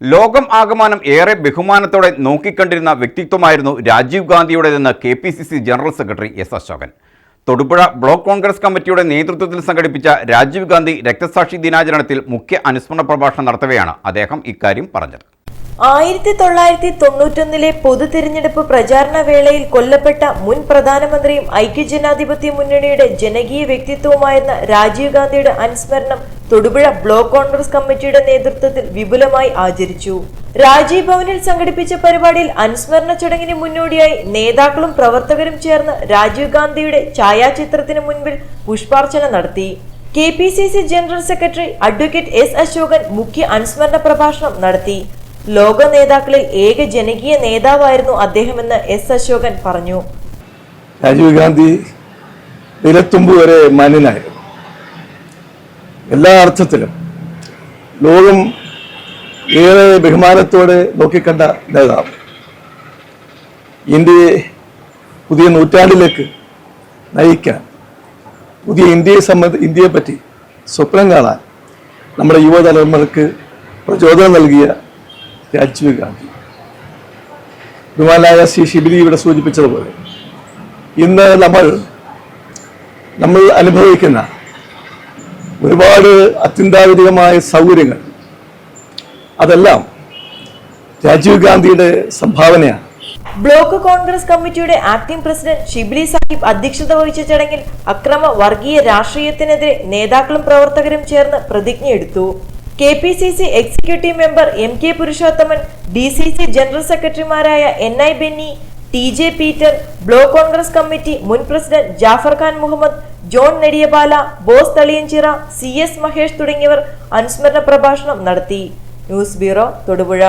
ലോകം ആകമാനം ഏറെ ബഹുമാനത്തോടെ നോക്കിക്കണ്ടിരുന്ന വ്യക്തിത്വമായിരുന്നു Rajiv ഗാന്ധിയുടേതെന്ന് K P C C general secretary S Ashokan. Thodupuzha block Congress കമ്മിറ്റിയുടെ നേതൃത്വത്തിൽ സംഘടിപ്പിച്ച രാജീവ് ഗാന്ധി രക്തസാക്ഷി ദിനാചരണത്തിൽ മുഖ്യ അനുസ്മരണ പ്രഭാഷണം നടത്തവെയാണ് അദ്ദേഹം ഇക്കാര്യം പറഞ്ഞത്. ആയിരത്തി തൊള്ളായിരത്തി തൊണ്ണൂറ്റൊന്നിലെ പൊതു തിരഞ്ഞെടുപ്പ് പ്രചാരണ വേളയിൽ കൊല്ലപ്പെട്ട മുൻ പ്രധാനമന്ത്രിയും ഐക്യജനാധിപത്യ മുന്നണിയുടെ ജനകീയ വ്യക്തിത്വവുമായിരുന്ന രാജീവ് ഗാന്ധിയുടെ അനുസ്മരണം തൊടുപുഴ ബ്ലോക്ക് കോൺഗ്രസ് കമ്മിറ്റിയുടെ നേതൃത്വത്തിൽ വിപുലമായി ആചരിച്ചു. രാജീവ് ഭവനിൽ സംഘടിപ്പിച്ച പരിപാടിയിൽ അനുസ്മരണ ചടങ്ങിന് മുന്നോടിയായി നേതാക്കളും പ്രവർത്തകരും ചേർന്ന് രാജീവ് ഗാന്ധിയുടെ ഛായാചിത്രത്തിന് മുൻപിൽ പുഷ്പാർച്ചന നടത്തി. K P C C general secretary advocate S Ashokan മുഖ്യ അനുസ്മരണ പ്രഭാഷണം നടത്തി. ലോക നേതാക്കളിൽ ഏക ജനകീയ നേതാവായിരുന്നു അദ്ദേഹമെന്ന് എസ് അശോകൻ പറഞ്ഞു. രാജീവ് ഗാന്ധി വിരത്തുമ്പ് വരെ മാന്യനായിരുന്നു. എല്ലാ അർത്ഥത്തിലും ലോകം ഏറെ ബഹുമാനത്തോടെ നോക്കിക്കണ്ട നേതാവ്. ഇന്ത്യയെ പുതിയ നൂറ്റാണ്ടിലേക്ക് നയിക്കാൻ പുതിയ ഇന്ത്യയെ സംബന്ധ ഇന്ത്യയെ പറ്റി സ്വപ്നം കാണാൻ നമ്മുടെ യുവതലമുറക്ക് പ്രചോദനം നൽകിയ ഗാന്ധി ബഹുമാനായ ശ്രീ ശിബിരി ഇവിടെ സൂചിപ്പിച്ചതുപോലെ ഇന്ന് നമ്മൾ നമ്മൾ അനുഭവിക്കുന്ന ഒരുപാട് അത്യന്താധുനികമായ സൗകര്യങ്ങൾ അതെല്ലാം രാജീവ് ഗാന്ധിയുടെ സംഭാവനയാണ്. ബ്ലോക്ക് കോൺഗ്രസ് കമ്മിറ്റിയുടെ ആക്ടിംഗ് പ്രസിഡന്റ് ഷിബ്ലി സാഹിബ് അധ്യക്ഷത വഹിച്ച ചടങ്ങിൽ അക്രമ വർഗീയ രാഷ്ട്രീയത്തിനെതിരെ നേതാക്കളും പ്രവർത്തകരും ചേർന്ന് പ്രതിജ്ഞയെടുത്തു. K P C C executive member M K Purushothaman D C C general സെക്രട്ടറിമാരായ N I Benny T J Peter block Congress committee മുൻ president Jafar Khan Muhammad John Nediyapala Bose Thaliyanchira C S Mahesh തുടങ്ങിയവർ അനുസ്മരണ പ്രഭാഷണം നടത്തി. News bureau Thodupuzha.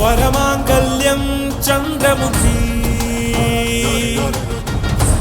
വരമാംഗല്യം Chandramukhi